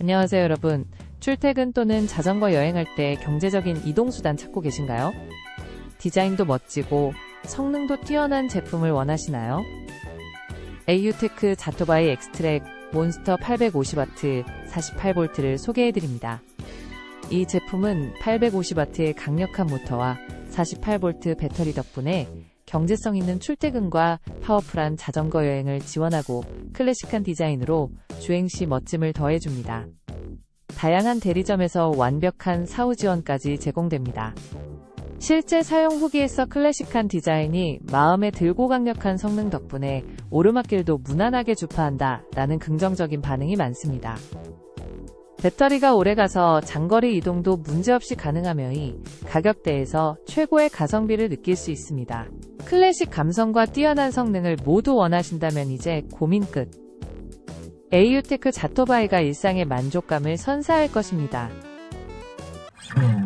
안녕하세요, 여러분. 출퇴근 또는 자전거 여행할 때 경제적인 이동수단 찾고 계신가요? 디자인도 멋지고 성능도 뛰어난 제품을 원하시나요? AU테크 자토바이 엑스트랙 몬스터 850W 48V를 소개해드립니다. 이 제품은 850W의 강력한 모터와 48V 배터리 덕분에 경제성 있는 출퇴근과 파워풀한 자전거 여행을 지원하고 클래식한 디자인으로 주행 시 멋짐을 더해줍니다. 다양한 대리점에서 완벽한 사후 지원까지 제공됩니다. 실제 사용 후기에서 클래식한 디자인이 마음에 들고 강력한 성능 덕분에 오르막길도 무난하게 주파한다 라는 긍정적인 반응이 많습니다. 배터리가 오래가서 장거리 이동도 문제없이 가능하며 이 가격대에서 최고의 가성비를 느낄 수 있습니다. 클래식 감성과 뛰어난 성능을 모두 원하신다면 이제 고민 끝. AU테크 자토바이가 일상의 만족감을 선사할 것입니다. 음.